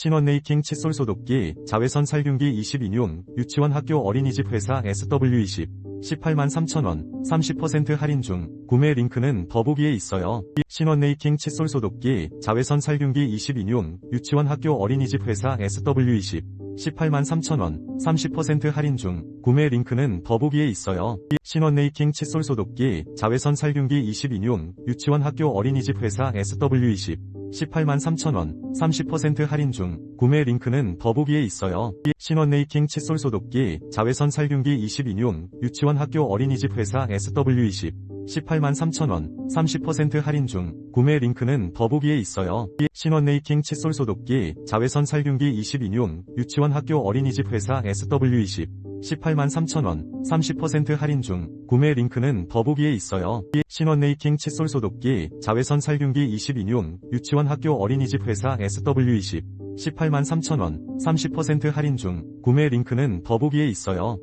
신원네이킹 칫솔 소독기, 자외선 살균기 20인용, 유치원 학교 어린이집 회사 SW20, 18만 3천원, 30% 할인 중, 구매 링크는 더보기에 있어요. 신원네이킹 칫솔 소독기, 자외선 살균기 20인용, 유치원 학교 어린이집 회사 SW20, 18만 3천원, 30% 할인 중, 구매 링크는 더보기에 있어요. 신원네이킹 칫솔 소독기, 자외선 살균기 20인용, 유치원 학교 어린이집 회사 SW20, 18만 3천원, 30% 할인 중, 구매 링크는 더보기에 있어요. 신원네이킹 칫솔 소독기, 자외선 살균기 20인용, 유치원 학교 어린이집 회사 SW20, 18만 3천원, 30% 할인 중, 구매 링크는 더보기에 있어요. 신원네이킹 칫솔 소독기, 자외선 살균기 20인용, 유치원 학교 어린이집 회사 SW20, 18만 3천원, 30% 할인 중, 구매 링크는 더보기에 있어요. 신원네이킹 칫솔 소독기, 자외선 살균기 20인용, 유치원 학교 어린이집 회사 SW20, 18만 3천원, 30% 할인 중, 구매 링크는 더보기에 있어요.